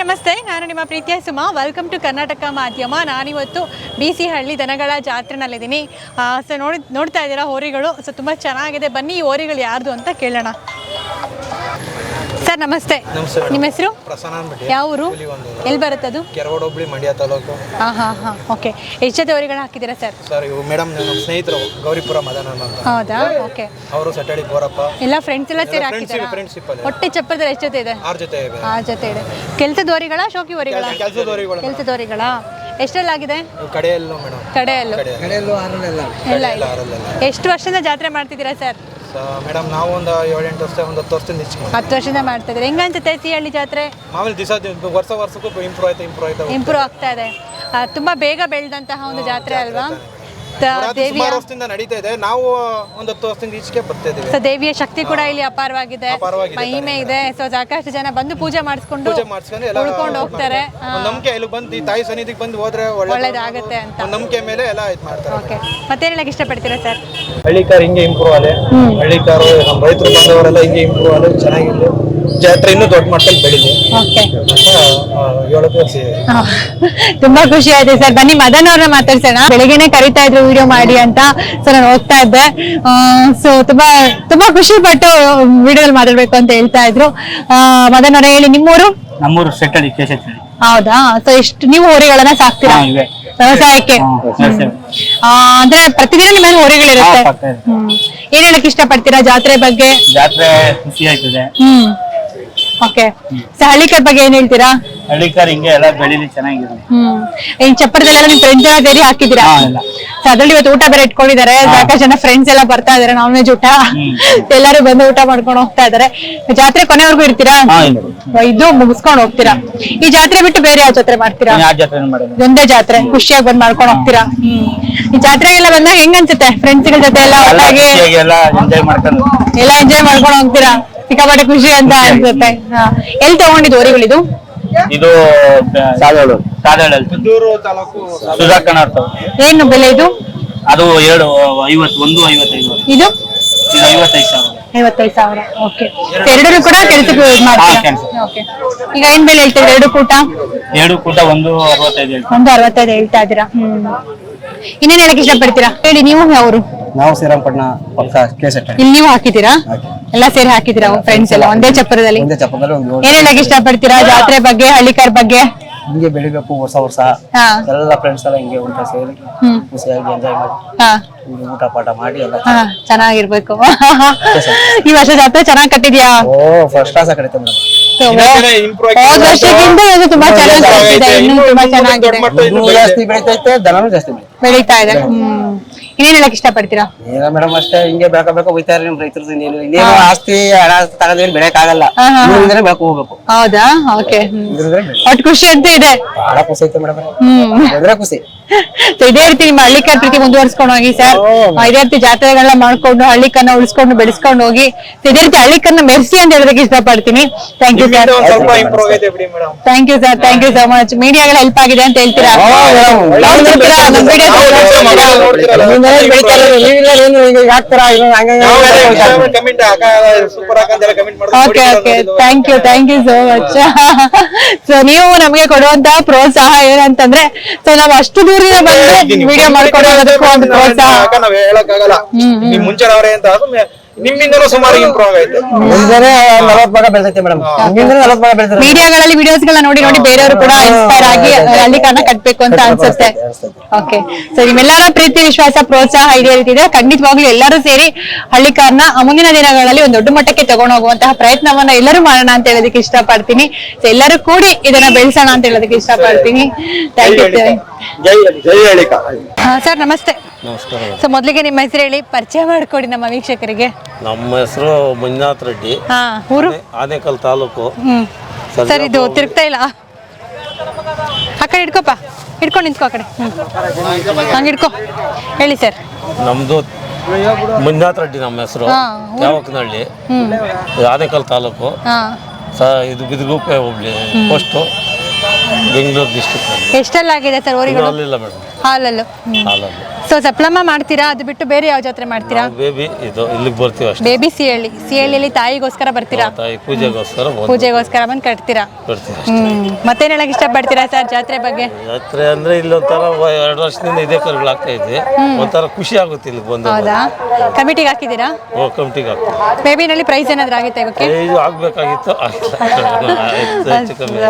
ನಮಸ್ತೆ. ನಾನು ನಿಮ್ಮ ಪ್ರೀತಿಯ ಸುಮಾ. ವೆಲ್ಕಮ್ ಟು ಕರ್ನಾಟಕ ಮಾಧ್ಯಮ. ನಾನಿವತ್ತು ಬಿ ಸಿ ಹಳ್ಳಿ ದನಗಳ ಜಾತ್ರೆನಲ್ಲಿದ್ದೀನಿ. ಸೊ ನೋಡಿ, ನೋಡ್ತಾ ಇದ್ದೀರಾ ಹೋರಿಗಳು? ಸೊ ತುಂಬ ಚೆನ್ನಾಗಿದೆ. ಬನ್ನಿ ಈ ಹೋರಿಗಳು ಯಾರ್ದು ಅಂತ ಕೇಳೋಣ. ಸರ್ ನಮಸ್ತೆ. ನಿಮ್ಮ ಹೆಸರು? ಯಾವ ಊರು? ಎಲ್ಲಿ ಬರುತ್ತದು? ಅದು ಹೋಬಳಿ ಮಂಡ್ಯ ತಾಲೂಕು. ಹಾಂ ಹಾಂ ಹಾಂ. ಓಕೆ. ಎಷ್ಟು ಜೊತೆ ಹೋರಿಗಳು ಹಾಕಿದ್ದೀರಾ ಸರ್? ಸರ್ ಇವು ಮೇಡಮ್ ನಮ್ಮ ಸ್ನೇಹಿತರು ಗೌರಿಪುರ ಮದನ ಅಂತ. ಹೌದಾ? ಓಕೆ. ಅವರು ಸೆಟಡಿ ಬೋರಪ್ಪ. ಎಲ್ಲ ಫ್ರೆಂಡ್ಸ್ ಎಲ್ಲ ಸೇರಿ ಹಾಕಿದ್ದಾರೆ? ಫ್ರೆಂಡ್ಶಿಪ್ ಅಲ್ಲಿ ಹೊಟ್ಟೆ ಚಪ್ಪರದಲ್ಲಿ ಎಷ್ಟು ಜೊತೆ ಇದೆ? ಆರ್ ಜೊತೆ ಇದೆ. ಆ ಜೊತೆ ಇದೆ. ಕೆಲಸದ ದೋರಿಗಳ ಶೋಕಿ ವರಿಗಳ ಕೆಲಸದ ದೋರಿಗಳ ಕೆಲಸದ ಆಗಿದೆ ಎಷ್ಟೆಲ್ಲಾಗಿದೆ ಆಗಿದೆ ಕಡೆಯಲ್ಲೂ ಮೇಡಮ್. ಕಡೆಯಲ್ಲೂ. ಕಡೆಯಲ್ಲೂ. ಎಲ್ಲ ಎಷ್ಟು ವರ್ಷದಿಂದ ಜಾತ್ರೆ ಮಾಡ್ತಿದ್ದೀರಾ ಸರ್? ಮೇಡಮ್ ನಾವು ಒಂದು ಏಳೆಂಟು ವರ್ಷ ಒಂದು ಹತ್ತು ವರ್ಷದಿಂದ ಹೆಚ್ಚು ಹತ್ತು ವರ್ಷದಿಂದ ಮಾಡ್ತಿದ್ದೀರಾ. ಹೆಂಗ ಅನ್ಸುತ್ತೆ ಸಿಹಳ್ಳಿ ಜಾತ್ರೆ? ಮಾಮೂಲಿ ದಿವಸ ವರ್ಷ ವರ್ಷಕ್ಕೂ ಇಂಪ್ರೂವ್ ಆಯ್ತಾ ಇಂಪ್ರೂವ್ ಆಯ್ತಾ ಇಂಪ್ರೂವ್ ಆಗ್ತಾ ಇದೆ. ಆ, ತುಂಬಾ ಬೇಗ ಬೆಳೆದಂತಹ ಒಂದು ಜಾತ್ರೆ ಅಲ್ವಾ? ದೇವಿಯ ವರ್ಷದಿಂದ ನಡೀತಾ ಇದೆ. ನಾವು ಒಂದು ಹತ್ತು ವರ್ಷದಿಂದ ಈಚೆಗೆ ಬರ್ತಾ ಇದೀವಿ ಸೊ ದೇವಿಯ ಶಕ್ತಿ ಕೂಡ ಇಲ್ಲಿ ಅಪಾರವಾಗಿದೆ. ಅಪಾರವಾಗಿದೆ ಮಹಿಮೆ ಇದೆ. ಸೊ ಸಾಕಷ್ಟು ಜನ ಬಂದು ಪೂಜೆ ಮಾಡಿಸ್ಕೊಂಡು ಪೂಜೆ ಮಾಡಿಸ್ಕೊಂಡು ಎಲ್ಲ ಉಳ್ಕೊಂಡು ಹೋಗ್ತಾರೆ. ನಂಬಿಕೆ ಇಲ್ಲಿ ಬಂದು ಈ ತಾಯಿ ಸನ್ನಿಧಿಗೆ ಬಂದು ಹೋದ್ರೆ ಒಳ್ಳೆ ಒಳ್ಳೇದಾಗುತ್ತೆ ಅಂತ. ನಂಬಿಕೆ ಮೇಲೆ ಎಲ್ಲ ಇದು ಮಾಡ್ತಾರೆ. ಓಕೆ. ಮತ್ತೇನ್ ಹೇಳಕ್ ಇಷ್ಟಪಡ್ತೀರಾ ಸರ್? ಹಳ್ಳಿಕಾರ ಹಿಂಗೆ ಇಂಪ್ರೂವ್ ಆಲೆ. ಹಳ್ಳಿಕಾರ ನಮ್ಮ ರೈತರು ಬಂದವರೆಲ್ಲ ಹಿಂಗೆ ಇಂಪ್ರೂವ್ ಆಲೆ. ಚೆನ್ನಾಗಿರ್ಲಿ ಜಾತ್ರೆ ಇನ್ನೂ ದೊಡ್ಡ ಮಟ್ಟದಲ್ಲಿ ಬೆಳೀಲಿ. ಹೇಳೋದು ತುಂಬಾ ಖುಷಿ ಆಯ್ತು ಸರ್. ಬನ್ನಿ ಮದನ್ ಅವ್ರನ್ನ ಮಾತಾಡ್ಸೋಣ. ಬೆಳಿಗ್ಗೆನೆ ಕರಿತಾ ಇದ್ರು ವಿಡಿಯೋ ಮಾಡಿ ಅಂತ ಸೊ ನಾನು ಹೋಗ್ತಾ ಇದ್ದೆ. ಸೊ ತುಂಬಾ ತುಂಬಾ ಖುಷಿ ಪಟ್ಟು ವಿಡಿಯೋದಲ್ಲಿ ಮಾತಾಡ್ಬೇಕು ಅಂತ ಹೇಳ್ತಾ ಇದ್ರು. ಮದನ್ ಅವರೇ ಹೇಳಿ ನಿಮ್ಮೂರು? ನಮ್ಮೂರು ಹೌದಾ? ಸೊ ಎಷ್ಟು ನೀವು ಹೋರಿಗಳನ್ನ ಸಾಕ್ತೀರಾ. ವ್ಯವಸಾಯಕ್ಕೆ? ಅಂದ್ರೆ ಪ್ರತಿದಿನ ನಿಮ್ಮ ಹೋರಿಗಳಿರುತ್ತೆ? ಏನ್ ಹೇಳಕ್ ಇಷ್ಟಪಡ್ತೀರಾ ಜಾತ್ರೆ ಬಗ್ಗೆ? ಜಾತ್ರೆ ಖುಷಿ ಆಯ್ತದೆ ಹ್ಮ್. ಓಕೆ. ಹಳ್ಳಿಕರ್ ಬಗ್ಗೆ ಏನ್ ಹೇಳ್ತೀರಾ? ಹಳ್ಳಿಕಾರ್ ಹಿಂಗೆ ಎಲ್ಲ ಬೆಳಿಲಿ ಚೆನ್ನಾಗಿದೆ ಹ್ಮ್. ಈ ಚಪ್ಪರದಲ್ಲೆಲ್ಲ ನಿಮ್ ಫ್ರೆಂಡ್ಸ್ ಎಲ್ಲ ಸೇರಿ ಹಾಕಿದ್ದೀರಾ. So ಅದ್ರಲ್ಲಿ ಇವತ್ತು ಊಟ ಬೇರೆ ಇಟ್ಕೊಂಡಿದ್ದಾರೆ. ಸಾಕಷ್ಟು ಜನ ಫ್ರೆಂಡ್ಸ್ ಎಲ್ಲ ಬರ್ತಾ ಇದಾರೆ ನಾನ್ ವೆಜ್ ಊಟ ಎಲ್ಲರೂ ಬಂದು ಊಟ ಮಾಡ್ಕೊಂಡು ಹೋಗ್ತಾ ಇದಾರೆ ಜಾತ್ರೆ ಕೊನೆವರೆಗೂ ಇರ್ತೀರಾ? ಹಾ ಇಲ್ಲ ಇದು ಮುಗಿಸ್ಕೊಂಡು ಹೋಗ್ತೀರಾ? ಈ ಜಾತ್ರೆ ಬಿಟ್ಟು ಬೇರೆ ಯಾವ ಜಾತ್ರೆ ಮಾಡ್ತೀರಾ? ಒಂದೇ ಜಾತ್ರೆ ಮಾಡಿಲ್ಲ. ಇದೊಂದೇ ಜಾತ್ರೆ ಖುಷಿಯಾಗಿ ಬಂದ್ ಮಾಡ್ಕೊಂಡು ಹೋಗ್ತೀರಾ? ಹ್ಮ್. ಈ ಜಾತ್ರೆಗೆಲ್ಲ ಬಂದಾಗ ಹೆಂಗ್ ಅನ್ಸುತ್ತೆ? ಫ್ರೆಂಡ್ಸ್ ಜೊತೆ ಎಲ್ಲ ಎಲ್ಲ ಒಟ್ಟಾಗಿ? ಖುಷಿಯಾಗಿ ಎಲ್ಲ ಎಂಜಾಯ್ ಮಾಡ್ಕೊಂಡು. ಎಲ್ಲ ಎಂಜಾಯ್ ಮಾಡ್ಕೊಂಡು ಹೋಗ್ತೀರಾ? ಸಿಕ್ಕಾಪಟ್ಟೆ ಖುಷಿ ಅಂತ ಅನ್ಸುತ್ತೆ. ಹಾ. ಎಲ್ಲಿ ತಗೊಂಡಿದ್ದು ಓರಿಗಳು ಇದು ಇದು ಸಾದಳು ಪುತ್ತೂರು ತಾಲೂಕು ಸುಧಾಕರ್ ಅಂತ. ಏನು ಬೆಲೆ ಇದು? ಅದು ಎರಡು ಐವತ್ತು ಒಂದು ಐವತ್ತೈದು. ಇದು? ಇದು ಐವತ್ತೈದು ಸಾವಿರ. ಐವತ್ತೈದು ಸಾವಿರ. ಓಕೆ ಎರಡೂ ಕೂಡ ಕೆಲ್ಸಕ್ಕೆ ಯೂಸ್ ಮಾಡ್ತೀರಾ. ಓಕೆ ಈಗ ಏನ್ ಬೆಲೆ ಹೇಳ್ತೀರಾ? ಎರಡು ಕೂಟ? ಎರಡು ಕೂಟ ಒಂದು ಅರವತ್ತೈದು ಒಂದು ಅರವತ್ತೈದು ಹೇಳ್ತಾ ಇದ್ದೀರಾ? ಹ್ಮ್. ಇನ್ನೇನ್ ಹೇಳಕ್ ಇಷ್ಟಪಡ್ತೀರಾ? ಹೇಳಿ ನೀವು ಯಾವ್ರು? ನಾವು ಶ್ರೀರಾಮಪಟ್ಟಣ ಪಕ್ಕ ಕೇಸೆಟ್ ಇಲ್ಲಿ ನೀವು ಹಾಕಿದ್ದೀರಾ? ಎಲ್ಲ ಸೇರಿ ಹಾಕಿದ್ದೀರಾ ಫ್ರೆಂಡ್ಸ್ ಎಲ್ಲ? ಒಂದೇ ಚಪ್ಪರದಲ್ಲಿ ಒಂದೇ ಚಪ್ಪರದಲ್ಲಿ ಒಂದು ಏನ್ ಹೇಳಕ್ ಇಷ್ಟಪಡ್ತೀರಾ? ಜಾತ್ರೆ ಬಗ್ಗೆ ಹಳ್ಳಿಕಾರ್ ಬಗ್ಗೆ? ಹಿಂಗೆ ಬೆಳಿಬೇಕು ಹೊಸ ವರ್ಷ. ಹಾ. ಎಲ್ಲ ಫ್ರೆಂಡ್ಸ್ ಎಲ್ಲ ಹಿಂಗೆ ಊಟ ಸೇರಿ ಖುಷಿಯಾಗಿ ಎಂಜಾಯ್ ಮಾಡಿ. ಊಟ ಪಾಠ ಮಾಡಿ ಎಲ್ಲ ಹಾ ಚೆನ್ನಾಗಿರ್ಬೇಕು. ಈ ವರ್ಷ ಜಾತ್ರೆ ಚೆನ್ನಾಗಿ ಕಟ್ಟಿದ್ಯಾ? ಓ ಫಸ್ಟ್ ಕ್ಲಾಸ್ ಕಡಿತೆ ಮೇಡಮ್ ಹೋದ ವರ್ಷಕ್ಕಿಂತ ಇದು ತುಂಬಾ ಚೆನ್ನಾಗಿ ಕಟ್ಟಿದೆ ತುಂಬಾ ಚೆನ್ನಾಗಿದೆ. ಇನ್ನೂ ಜಾಸ್ತಿ ಬೆಳಿತೈತೆ ದನನೂ ಜಾಸ್ತಿ ಬೆಳೀತಾ ಇದೆ. ಹ್ಮ್. ಇನ್ನೇನ್ ಹೇಳಕ್ ಇಷ್ಟಪಡ್ತೀರಾ? ಈಗ ಮೇಡಮ್ ಅಷ್ಟೇ ಹಿಂಗೆ ಬೆಳಕೋಬೇಕು ಬೇಕಾ ಹೋಯ್ತಾರೆ ನಿಮ್ ರೈತರದ್ದು ಇನ್ನೇನು ಇನ್ನೇನು ಆಸ್ತಿ ಹಣ ತಗೊಂಡೇನು ಬೆಳೆಯಕ್ ಆಗಲ್ಲ ಹಾ, ಹಾ. ಇದರಿಂದನೇ ಬೆಳಕು ಹೋಗ್ಬೇಕು. ಹೌದಾ? ಓಕೆ. ಇದ್ರಿಂದಲೇ ಬೆಳೆ ಒಟ್ಟು ಖುಷಿ ಅಂತ ಇದೆ. ಬಹಳ ಖುಷಿ ಐತೆ ಮೇಡಮ್. ಹ್ಮ್. ಖುಷಿ. ಇದೇ ರೀತಿ ನಿಮ್ಮ ಹಳ್ಳಿ ಪ್ರೀತಿ ಮುಂದುವರ್ಸ್ಕೊಂಡು ಹೋಗಿ ಸರ್ ಇದೇ ರೀತಿ ಜಾತ್ರೆಗಳನ್ನ ಮಾಡ್ಕೊಂಡು ಹಳ್ಳಿ ಕನ್ನ ಉಳಿಸ್ಕೊಂಡು ಬೆಳೆಸ್ಕೊಂಡು ಹೋಗಿ ಇದೇ ರೀತಿ ಹಳ್ಳಿಕನ್ನ ಮೆರ್ಸಿ ಅಂತ ಹೇಳೋದಕ್ಕೆ ಇಷ್ಟಪಡ್ತೀನಿ. Thank you sir thank you sir thank you so much ಮೀಡಿಯಾಗಳ help ಆಗಿದೆ ಅಂತ ಹೇಳ್ತೀರಾ? ನೋಡ್ತಿರ್ತೀರಾ? ನಮ್ಮ video super comment okay okay thank you thank you so much so ನೀವು ನಮಗೆ ಕೊಡುವಂತಹ ಪ್ರೋತ್ಸಾಹ ಏನಂತಂದ್ರೆ ಸೊ ನಾವು ಅಷ್ಟು ವಿಡಿಯೋ ಮಾಡ್ಕೊಂಡು ಹೋಗೋದಕ್ಕೂ ಒಂದು ಪ್ರೋತ್ಸಾಹ. ನಾವ್ ಹೇಳಕ್ಕಾಗಲ್ಲ. ನಿಮ್ ಮುಂಚೆನವ್ರೆ ಅಂತ ಅದು ನಿಮ್ಮಿಂದನೂ ಸುಮಾರು ಇಂಪ್ರೂವ್ ಆಗೈತೆ ಮುಂಜಾನೆ ನಲವತ್ ಭಾಗ ಬೆಳ್ತೈತೆ ಮೇಡಮ್. ಹಿಂಗಿಂದ್ರೆ ನಲವತ್ ಭಾಗ ಬೆಳ್ತಾರೆ ಮೀಡಿಯಾಗಳಲ್ಲಿ ವಿಡಿಯೋಸ್ ನೋಡಿ ನೋಡಿ ಬೇರೆಯವರು ಕೂಡ ಇನ್ಸ್ಪೈರ್ ಆಗಿ ಅಲ್ಲಿ ಕಾರಣ ಕಟ್ಬೇಕು ಅಂತ ಅನ್ಸುತ್ತೆ. ಓಕೆ ಸೊ ನಿಮ್ಮೆಲ್ಲರ ಪ್ರೀತಿ ವಿಶ್ವಾಸ ಪ್ರೋತ್ಸಾಹ ಇದೇ ರೀತಿ ಇದೆ. ಖಂಡಿತವಾಗ್ಲೂ ಎಲ್ಲರೂ ಸೇರಿ ಹಳ್ಳಿಕಾರ್ನ ಮುಂದಿನ ದಿನಗಳಲ್ಲಿ ಒಂದು ದೊಡ್ಡ ಮಟ್ಟಕ್ಕೆ ತಗೊಂಡು ಹೋಗುವಂತಹ ಪ್ರಯತ್ನವನ್ನ ಎಲ್ಲರೂ ಮಾಡೋಣ ಅಂತ ಹೇಳೋದಕ್ಕೆ ಇಷ್ಟಪಡ್ತೀನಿ. ಸೊ ಎಲ್ಲರೂ ಕೂಡಿ ಇದನ್ನ ಬೆಳೆಸೋಣ ಅಂತ ಹೇಳೋದಕ್ಕೆ ಇಷ್ಟಪಡ್ತೀನಿ. ಥ್ಯಾಂಕ್ ಯು ಜೈ ಜೈ ಹೇಳಿಕ ಸರ್ ನಮಸ್ತೆ. ನಮಸ್ಕಾರ ಸರ್ ಮೊದಲಿಗೆ ನಿಮ್ಮ ಹೆಸರು ಹೇಳಿ ಪರಿಚಯ ಮಾಡಿಕೊಡಿ ನಮ್ಮ ವೀಕ್ಷಕರಿಗೆ. ನಮ್ಮ ಹೆಸರು ಮಂಜುನಾಥ್ ರೆಡ್ಡಿ. ಹಾ ಊರು? ಆನೇಕಲ್ ತಾಲೂಕು. ಸರ್ ಇದು ತಿರುಗ್ತಾ ಇಲ್ಲ. ಆ ಕಡೆ ಹಿಡ್ಕೋಪ್ಪ. ಹಿಡ್ಕೊಂಡು ನಿಂತ್ಕೋ ಆ ಕಡೆ. ಹಂಗೆ ಹಿಡ್ಕೋ. ಹೇಳಿ ಸರ್. ನಮ್ಮದು ಮಂಜುನಾಥ್ ರೆಡ್ಡಿ ನಮ್ಮ ಹೆಸರು. ಯಾವಕ್ನಹಳ್ಳಿ. ಆನೇಕಲ್ ತಾಲೂಕು. ಸ ಇದು ಬಿದಗುಪ್ಪೆ ಹೋಗ್ಲಿ ಪೋಸ್ಟು ಬೆಂಗಳೂರು ಡಿಸ್ಟ್ರಿಕ್ಟ್ ಎಷ್ಟೆಲ್ಲ ಆಗಿದೆ ಸರ್ ಓರಿಗಳು ಹಾಲಲ್ಲೂ ಮೇಡಮ್. ಹಾಲಲ್ಲು. ಹಾಲಲ್ಲಿ. ಸೊ ಸಪ್ಲಮ್ಮ ಮಾಡ್ತೀರಾ? ಅದು ಬಿಟ್ಟು ಬೇರೆ ಯಾವ ಜಾತ್ರೆ ಮಾಡ್ತೀರಾ? ಬೇಬಿ ಇದು ಇಲ್ಲಿಗೆ ಬರ್ತೀವಿ ಅಷ್ಟೇ. ಬೇಬಿ ಸಿಹಳ್ಳಿ ಸಿಹಳ್ಳಿಯಲ್ಲಿ ತಾಯಿಗೋಸ್ಕರ ಬರ್ತೀರಾ? ತಾಯಿ ಪೂಜೆಗೋಸ್ಕರ ಪೂಜೆಗೋಸ್ಕರ ಬಂದು ಕಟ್ತೀರಾ? ಬರ್ತೀವಿ ಹ್ಮ್. ಮತ್ತೇನ್ ಹೇಳಕ್ ಇಷ್ಟಪಡ್ತೀರಾ ಸರ್ ಜಾತ್ರೆ ಬಗ್ಗೆ? ಜಾತ್ರೆ ಅಂದ್ರೆ ಇಲ್ಲಿ ಒಂಥರ ವ- ಎರಡು ವರ್ಷದಿಂದ ಇದೇ ಕರುಗಳಾಗ್ತಾ ಇದೆ. ಒಂಥರ ಖುಷಿ ಆಗುತ್ತೆ ಇಲ್ಲಿ ಬಂದು ಹೌದಾ? ಕಮಿಟಿಗೆ ಹಾಕಿದ್ದೀರಾ? ಕಮಿಟಿಗೆ ಆಗ್ತದೆ ಬೇಬಿನಲ್ಲಿ ಪ್ರೈಸ್ ಏನಾದ್ರು ಆಗಿತ್ತಾ ಇವಕ್ಕೆ? ಇದು ಆಗ್ಬೇಕಾಗಿತ್ತು. ಆಗಿಲ್ಲ. ಆಯ್ತು, ಹೆಚ್ಚು ಕಮ್ಮಿ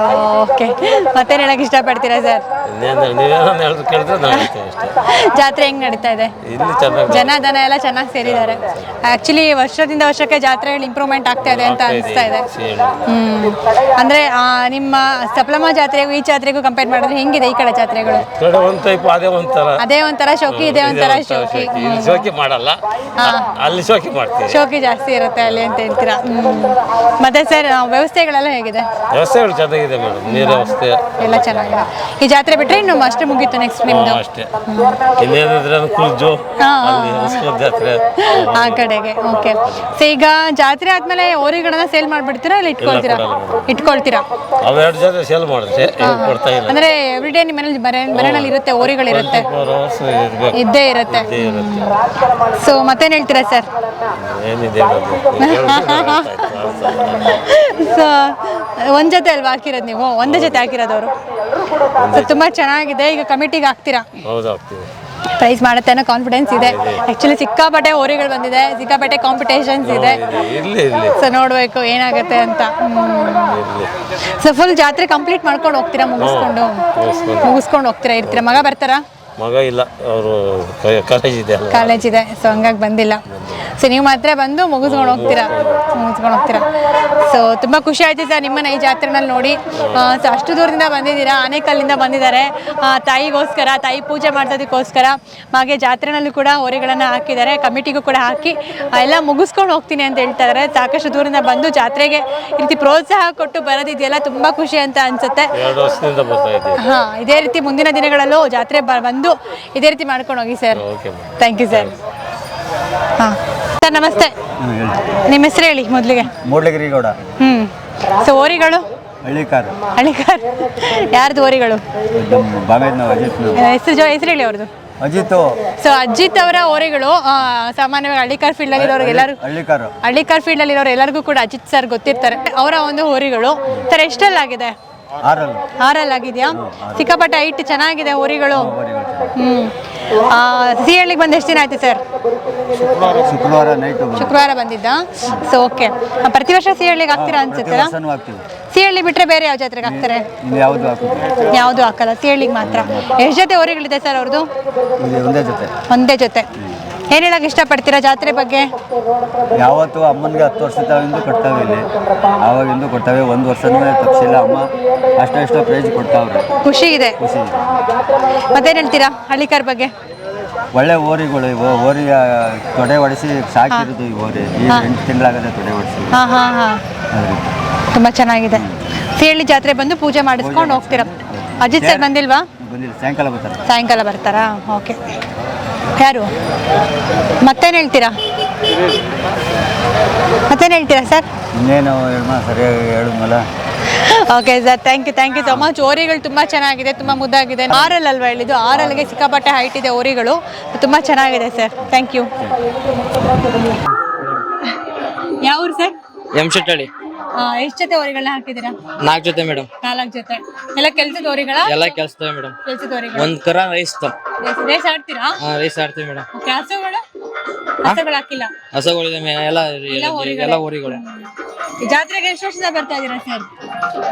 ಓಕೆ ಮತ್ತೇನ್ ಹೇಳಕ್ ಇಷ್ಟಪಡ್ತೀರಾ ಸರ್? ಇನ್ನೇನು ನೀವೇನೋ ಹೇಳಿದ್ರು ಕೇಳಿದ್ರೆ ನಾವು ಹೇಳ್ತೇವೆ ಅಷ್ಟೇ. ಜಾತ್ರೆ ಹೆಂಗ್ ನಡೀತಾ ಇದೆ? ಇಲ್ಲಿ ಚೆನ್ನಾಗಿ ಜನ ದನ ಎಲ್ಲ ಚೆನ್ನಾಗಿ ಸೇರಿದ್ದಾರೆ. ಆಕ್ಚುಲಿ ವರ್ಷದಿಂದ ವರ್ಷಕ್ಕೆ ಜಾತ್ರೆಗಳು ಇಂಪ್ರೂವ್ಮೆಂಟ್ ಆಗ್ತಾ ಇದೆ ಅಂತ ಅನಿಸ್ತಾ ಇದೆ. ಹ್ಮ್. ಅಂದ್ರೆ ಆ, ನಿಮ್ಮ ಸಪ್ಲಮ ಜಾತ್ರೆಗೂ ಈ ಜಾತ್ರೆಗೂ ಕಂಪೇರ್ ಮಾಡಿದ್ರೆ ಹೆಂಗಿದೆ ಈ ಕಡೆ ಜಾತ್ರೆಗಳು? ಈ ಕಡೆ ಒಂದ್ ಟೈಪ್ ಅದೇ ಒಂಥರ. ಅದೇ ಒಂಥರ ಶೋಕಿ ಇದೆ ಒಂಥರ ಶೋಕಿ. ಇಲ್ಲಿ ಶೋಕಿ ಮಾಡಲ್ಲ. ಅಲ್ಲಿ ಶೋಕಿ ಮಾಡ್ತೀವಿ. ಶೋಕಿ ಜಾಸ್ತಿ ಇರುತ್ತೆ ಅಲ್ಲಿ ಅಂತ ಹೇಳ್ತೀರಾ? ಹ್ಮ್. ಮತ್ತೆ ಸರ್ ವ್ಯವಸ್ಥೆಗಳೆಲ್ಲ ಹೇಗಿದೆ? ವ್ಯವಸ್ಥೆಗಳು ಚೆನ್ನಾಗಿದೆ ಮೇಡಮ್ ನೀರು ವ್ಯವಸ್ಥೆ. ಎಲ್ಲ ಚೆನ್ನಾಗಿದೆ. ಈ ಜಾತ್ರೆ ಬಿಟ್ರೆ ಇನ್ನು ಅಷ್ಟೇ ಮುಗೀತು ನೆಕ್ಸ್ಟ್ ನಿಮ್ದು? ಅಷ್ಟೇ. ಇನ್ನೇನಿದ್ರೆ ಕ್ರೂಜು ಹಾ, ಅಲ್ಲಿ ಹೊಸಕೋಟೆ ಜಾತ್ರೆ. ಆ ಕಡೆಗೆ ಓಕೆ ಸೊ ಈಗ ಜಾತ್ರೆ ಆದ್ಮೇಲೆ ಓರಿಗಳನ್ನ ಸೇಲ್ ಮಾಡ್ಬಿಡ್ತೀರಾ ಇಲ್ಲ ಇಟ್ಕೊಳ್ತೀರಾ? ಇಟ್ಕೊಳ್ತೀರಾ? ಅವೆರಡು ಜಾತ್ರೆ ಸೇಲ್ ಮಾಡಿದ್ರೆ ಕೊಡ್ತಾ ಇಲ್ಲ. ಅಂದ್ರೆ ಎವ್ರಿ ಡೇ ನಿಮ್ಮ ಮನೇಲಿ ಮನೆ ಮನೆಯಲ್ಲಿ ಇರುತ್ತೆ ಓರಿಗಳಿರುತ್ತೆ ಫೋರ್ ಅವರ್ಸ್ ಇರ್ಬೇಕು ಇದ್ದೇ ಇರುತ್ತೆ. ಇದ್ದೇ ಇರುತ್ತೆ. ಸೊ ಮತ್ತೇನ್ ಹೇಳ್ತೀರಾ ಸರ್ ಏನಿದೆ ಮೇಡಮ್ ಸೊ ಒಂದ್ ಜೊತೆ ಅಲ್ವಾ ಹಾಕಿರೋದು ನೀವು? ಒಂದೇ ಜೊತೆ ಹಾಕಿರೋದವರು ಸೊ ತುಂಬಾ ಚೆನ್ನಾಗಿದೆ ಈಗ ಕಮಿಟಿಗೆ ಹಾಕ್ತೀರಾ? ಹೌದು ಆಗ್ತೀವಿ ಪ್ರೈಸ್ ಮಾಡುತ್ತೆ ಅನ್ನೋ ಕಾನ್ಫಿಡೆನ್ಸ್ ಇದೆ. ಆಕ್ಚುಲಿ ಸಿಕ್ಕಾಪಟ್ಟೆ ಓರಿಗಳು ಬಂದಿದೆ ಸಿಕ್ಕಾಪಟ್ಟೆ ಕಾಂಪಿಟೇಷನ್ಸ್ ಇದೆ. ಸೊ ನೋಡ್ಬೇಕು ಏನಾಗುತ್ತೆ ಅಂತ. ಸೊ ಫುಲ್ ಜಾತ್ರೆ ಕಂಪ್ಲೀಟ್ ಮಾಡ್ಕೊಂಡು ಹೋಗ್ತೀರಾ ಮುಗಿಸ್ಕೊಂಡು. ಮುಗಿಸ್ಕೊಂಡು ಹೋಗ್ತೀರಾ ಇರ್ತೀರಾ? ಮಗ ಬರ್ತಾರಾ? ಮಗ ಇಲ್ಲ ಅವರು ಕಾಲೇಜ್ ಇದೆ ಅಲ್ಲ ಕಾಲೇಜ್ ಇದೆ ಸೊ ಹಂಗಾಗಿ ಬಂದಿಲ್ಲ. ಸೊ ನೀವು ಮಾತ್ರ ಬಂದು ಮುಗಿಸ್ಕೊಂಡು ಹೋಗ್ತೀರಾ? ಮುಗಿಸ್ಕೊಂಡು ಹೋಗ್ತೀರಾ? ಸೊ ತುಂಬ ಖುಷಿ ಆಯ್ತು ಸರ್ ನಿಮ್ಮನ್ನ ಈ ಜಾತ್ರೆನಲ್ಲಿ ನೋಡಿ. ಸೊ ಅಷ್ಟು ದೂರದಿಂದ ಬಂದಿದ್ದೀರಾ? ಆನೇಕಲ್ಲಿಂದ ಬಂದಿದ್ದಾರೆ. ತಾಯಿಗೋಸ್ಕರ ತಾಯಿ ಪೂಜೆ ಮಾಡೋದಕ್ಕೋಸ್ಕರ ಹಾಗೆ ಜಾತ್ರೆನಲ್ಲೂ ಕೂಡ ಹೊರೆಗಳನ್ನು ಹಾಕಿದ್ದಾರೆ. ಕಮಿಟಿಗೂ ಕೂಡ ಹಾಕಿ ಎಲ್ಲ ಮುಗಿಸ್ಕೊಂಡು ಹೋಗ್ತೀನಿ ಅಂತ ಹೇಳ್ತಾ ಇದ್ದಾರೆ. ಸಾಕಷ್ಟು ದೂರದಿಂದ ಬಂದು ಜಾತ್ರೆಗೆ ಈ ರೀತಿ ಪ್ರೋತ್ಸಾಹ ಕೊಟ್ಟು ಬರೋದಿದೆಯಲ್ಲ ತುಂಬ ಖುಷಿ ಅಂತ ಅನ್ಸುತ್ತೆ. ಹಾಂ ಇದೇ ರೀತಿ ಮುಂದಿನ ದಿನಗಳಲ್ಲೂ ಜಾತ್ರೆ ಬ- ಬಂದು ಇದೇ ರೀತಿ ಮಾಡ್ಕೊಂಡು ಹೋಗಿ ಸರ್. ಥ್ಯಾಂಕ್ ಯು ಸರ್ ಹಾಂ. ಸರ್ ನಮಸ್ತೆ. ನಿಮ್ಮ ಹೆಸರು ಹೇಳಿ ಮೊದಲಿಗೆ. ಮೂಡ್ಲಗಿರಿಗೌಡ. ಹ್ಞೂ ಸೊ ಓರಿಗಳು? ಹಳ್ಳಿಕಾರ್. ಹಳ್ಳಿಕಾರ್. ಯಾರ್ದು ಓರಿಗಳು? ಹೆಸರು ಜೊ ಹೆಸರು ಹೇಳಿ ಅವ್ರದ್ದು. ಅಜಿತ್. ಸೊ ಅಜಿತ್ ಅವರ ಓರೆಗಳು ಆ, ಸಾಮಾನ್ಯವಾಗಿ ಹಳ್ಳಿಕಾರ್ ಫೀಲ್ಡ್ ಅಲ್ಲಿರೋರು ಎಲ್ಲರೂ ಹಳ್ಳಿಕಾರು. ಹಳ್ಳಿಕಾರ್ ಫೀಲ್ಡ್ ಅಲ್ಲಿರೋರು ಎಲ್ಲರಿಗೂ ಕೂಡ ಅಜಿತ್ ಸರ್ ಗೊತ್ತಿರ್ತಾರೆ. ಅವರ ಒಂದು ಓರಿಗಳು. ಸರ್ ಎಷ್ಟಲ್ಲಾಗಿದೆ ಆರಲ್ಲು ಆರಲ್ಲಿ? ಆಗಿದೆಯಾ? ಸಿಕ್ಕಾಪಟ್ಟೆ ಹೈಟ್ ಚೆನ್ನಾಗಿದೆ ಹೋರಿಗಳು ಹ್ಮ್ ಸಿ ಹಳ್ಳಿಗೆ ಬಂದು ಎಷ್ಟು ದಿನ ಆಯ್ತು ಸರ್? ಶುಕ್ರವಾರ ನೈಟ್ ಶುಕ್ರವಾರ ಬಂದಿದ್ದ? ಸೊ ಓಕೆ ಪ್ರತಿ ವರ್ಷ ಸಿ ಹಳ್ಳಿಗೆ ಹಾಕ್ತೀರಾ ಅನ್ಸುತ್ತೆ? ಅನ್ಸುತ್ತಲ್ಲ ಸಿ ಹಳ್ಳಿ ಬಿಟ್ರೆ ಬೇರೆ ಯಾವ ಜಾತ್ರೆಗೆ ಹಾಕ್ತಾರೆ ಯಾವುದು ಹಾಕಲ್ಲ? ಸಿ ಹಳ್ಳಿಗೆ ಮಾತ್ರ. ಎಷ್ಟು ಜೊತೆ ಹೋರಿಗಳಿದೆ ಸರ್ ಅವ್ರದ್ದು ಒಂದೇ ಜೊತೆ. ಒಂದೇ ಜೊತೆ. ಏನ್ ಹೇಳಕ್ ಇಷ್ಟಪಡ್ತೀರಾ ಜಾತ್ರೆ ಬಗ್ಗೆ? ಯಾವತ್ತು ಅಮ್ಮನಿಗೆ ಹತ್ತು ವರ್ಷದಿಂದ ಕೊಡ್ತಾವೆ ಇಲ್ಲಿ. ಆವಾಗಿಂದ ಕೊಡ್ತಾವೆ. ಒಂದು ವರ್ಷನೂ ತಪ್ಪಿಸಿಲ್ಲ ಅಮ್ಮ ಅಷ್ಟು ಪ್ರೈಜ್ ಕೊಡ್ತಾವ್ರೆ. ಖುಷಿ ಇದೆ. ಖುಷಿ ಇದೆ. ಮತ್ತೇನ್ ಹೇಳ್ತೀರಾ ಹಳ್ಳಿಕಾರ್ ಬಗ್ಗೆ? ಒಳ್ಳೆ ಓರಿಗಳು ಇವು. ಓರಿ ತೊಡೆ ಹೊಡಿಸಿ ಸಾಕಿರೋದು ಈ ಓರಿ. ಈ ಎಂಟು ತಿಂಗಳಾಗದೆ ತೊಡೆ ಹೊಡಿಸಿ ಹಾ ಹಾ ಹಾ. ತುಂಬಾ ಚೆನ್ನಾಗಿದೆ. ಹೇಳಿ ಜಾತ್ರೆ ಬಂದು ಪೂಜೆ ಮಾಡಿಸ್ಕೊಂಡು ಹೋಗ್ತೀರಾ? ಅಜಿತ್ ಸರ್ ಬಂದಿಲ್ವಾ? ಬಂದಿಲ್ಲ. ಸಾಯಂಕಾಲ ಬರ್ತಾರೆ. ಸಾಯಂಕಾಲ ಬರ್ತಾರಾ? ಓಕೆ. ಯಾರು? ಮತ್ತೇನು ಹೇಳ್ತೀರಾ? ಮತ್ತೇನು ಹೇಳ್ತೀರಾ ಸರ್ ಇನ್ನೇನು ಸರಿಯಾಗಿ ಹೇಳಿದ್ಮಲ್ಲ okay sir thank you thank you so much ಓರಿಗಳು ತುಂಬ ಚೆನ್ನಾಗಿದೆ ತುಂಬ ಮುದ್ದಾಗಿದೆ. ಆರಲ್ ಅಲ್ವಾ ಹೇಳಿದ್ದು? ಆರಲ್ಗೆ ಸಿಕ್ಕಾಪಟ್ಟೆ ಹೈಟ್ ಇದೆ ಓರಿಗಳು. ತುಂಬ ಚೆನ್ನಾಗಿದೆ ಸರ್ ಥ್ಯಾಂಕ್ ಯು ಯಾವ ಊರು ಸರ್ ಎಂ ಶೆಟ್ಟಳ್ಳಿ. ಎಷ್ಟು ಜೊತೆ ಹೊರಿಗಳನ್ನ ಹಾಕಿದೀರಾ ನಾಲ್ಕು ಜೊತೆ ಮೇಡಮ್. ನಾಲ್ಕು ಜೊತೆ. ಎಲ್ಲ ಕೆಲ್ಸದ ಹೊರಿಗಳ? ಎಲ್ಲ ಕೆಲಸದ ಮೇಡಮ್. ಕೆಲ್ಸದ ಓರಿಗಳು ಒಂದ್ ಕರ ರೈಸ್ ರೇಸ್ ಆಡ್ತೀರಾ? ರೈಸ್ ಆಡ್ತೀವಿ ಮೇಡಮ್. ಓಕೆ ಹಸುಗಳು? ಹಾಕಿಲ್ಲ. ಹಸಗಳಿದೆ ಎಲ್ಲ. ಎಲ್ಲ ಊರಿಗಳು ಜಾತ್ರೆಗೆ ಎಷ್ಟು ವರ್ಷದಿಂದ ಬರ್ತಾ ಇದ್ದೀರಾ ಸರ್?